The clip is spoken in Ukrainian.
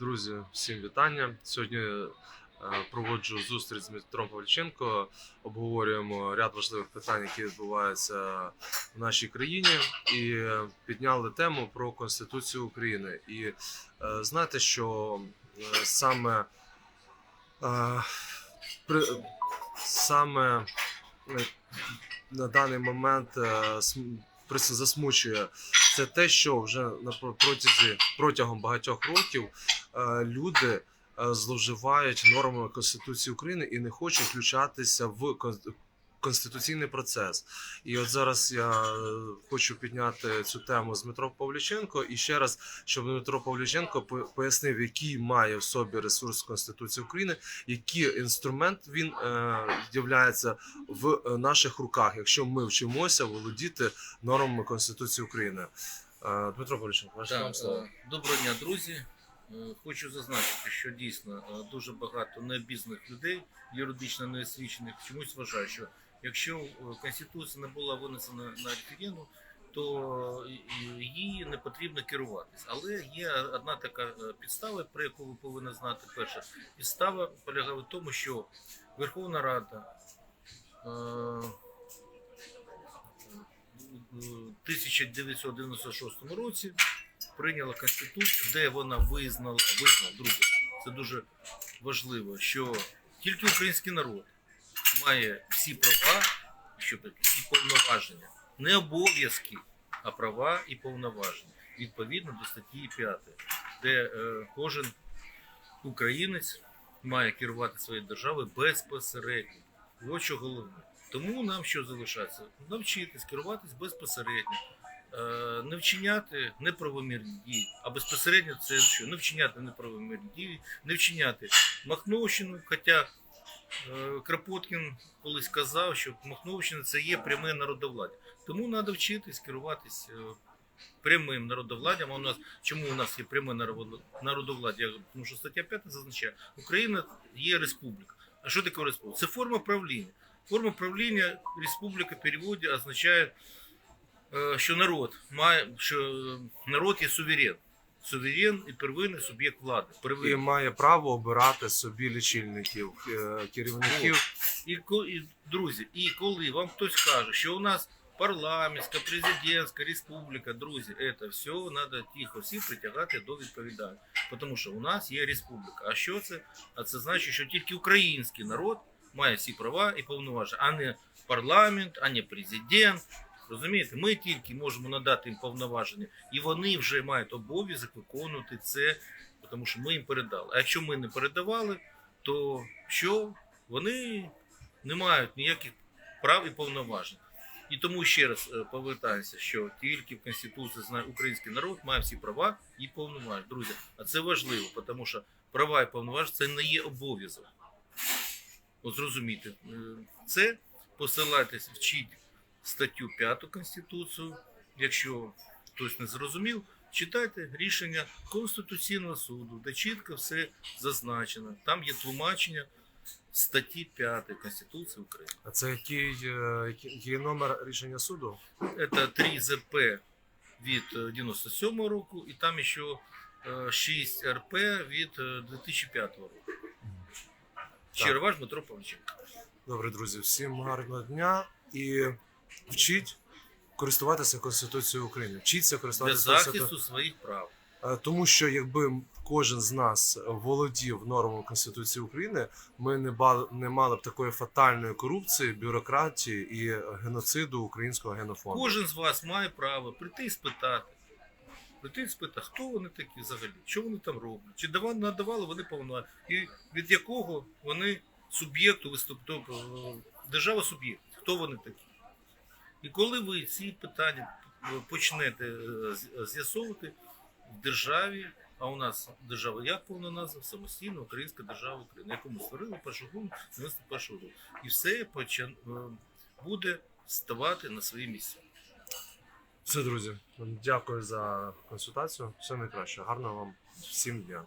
Друзі, всім вітання. Сьогодні е, проводжу зустріч з Дмитром Павліченко. Обговорюємо ряд важливих питань, які відбуваються в нашій країні, і підняли тему про Конституцію України. І е, знаєте, що е, саме, саме на даний момент засмучує це те, що вже на протязі протягом багатьох років люди е, зловживають нормами Конституції України і не хочуть включатися в кон- конституційний процес. І от зараз я е, хочу підняти цю тему з Дмитро Павліченко і ще раз, щоб Дмитро Павліченко по- пояснив, який має в собі ресурс Конституції України, який інструмент він е, являється в е, наших руках, якщо ми вчимося володіти нормами Конституції України. Е, Дмитро Павліченко, ваше вам слово. е, доброго дня, друзі. Е, Хочу зазначити, що дійсно е, дуже багато необізнаних людей, юридично неосвічених, чомусь вважають, що якщо е, Конституція не була винесена на референдум, то її не потрібно керуватись. Але є одна така підстава, про яку ви повинні знати. Перша підстава полягає в тому, що Верховна Рада е, у 1996 році прийняла конституцію, де вона визнала, визнала, друзі, це дуже важливо, що тільки український народ має всі права що і повноваження, не обов'язки, а права і повноваження відповідно до статті 5, де е, кожен українець має керувати своєю державою безпосередньо. Ось що головне. Тому нам що залишається? Навчитись керуватись безпосередньо, не вчиняти неправомірні дії, а безпосередньо це що? Не вчиняти неправомірні дії, не вчиняти Махновщину, хоча е, Кропоткін колись казав, що Махновщина це є пряме народовладдя. Тому треба вчитись керуватись е, прямим народовладдям. А у нас чому у нас є пряме народо- народовладдя? Тому що стаття 5 зазначає, Україна є республіка. А що таке республіка? Це форма правління. Форма правління республіка переводі означає, що народ має, що е, народ є суверен. Суверен і первинний суб'єкт влади. І має право обирати собі лічильників, е, керівників. І, і, друзі, і коли вам хтось каже, що у нас парламентська, президентська республіка, друзі, це все треба тихо всі притягати до відповідальності. Тому що у нас є республіка. А що це? А це значить, що тільки український народ має всі права і повноваження, а не парламент, а не президент. Розумієте, ми тільки можемо надати їм повноваження, і вони вже мають обов'язок виконувати це, тому що ми їм передали. А якщо ми не передавали, то що? Вони не мають ніяких прав і повноважень. І тому ще раз е, повертаюся, що тільки в Конституції знає український народ має всі права і повноваження. Друзі, а це важливо, тому що права і повноваження це не є обов'язок. От зрозумійте, е, це посилайтесь, вчіть статтю 5 Конституцію. Якщо хтось не зрозумів, читайте рішення Конституційного суду, де чітко все зазначено. Там є тлумачення статті 5 Конституції України. А це який, е, який, номер рішення суду? Это 3 ЗП від е, 97 року, і там ще е, 6 РП від е, 2005 року. Щиро ваш Дмитро Павліченко. Добре, друзі, всім гарного дня і вчіть користуватися Конституцією України. Вчіться Для користуватися захисту Конституцією. своїх прав. Е, Тому що якби кожен з нас володів нормами Конституції України, ми не ба- не мали б такої фатальної корупції, бюрократії і геноциду українського генофонду. Кожен з вас має право прийти і спитати. Прийти і спитати, хто вони такі взагалі, що вони там роблять, чи давали, надавали вони повноваження, і від якого вони суб'єкту виступають, держава суб'єкт, хто вони такі. І коли ви ці питання почнете е, з'ясовувати в державі, а у нас держава як повна назва, самостійна Українська держава України, яку ми створили 1 грудня 91 року. І все е, буде ставати на свої місця. Все, друзі, дякую за консультацію. Все найкраще. Гарного вам всім дня.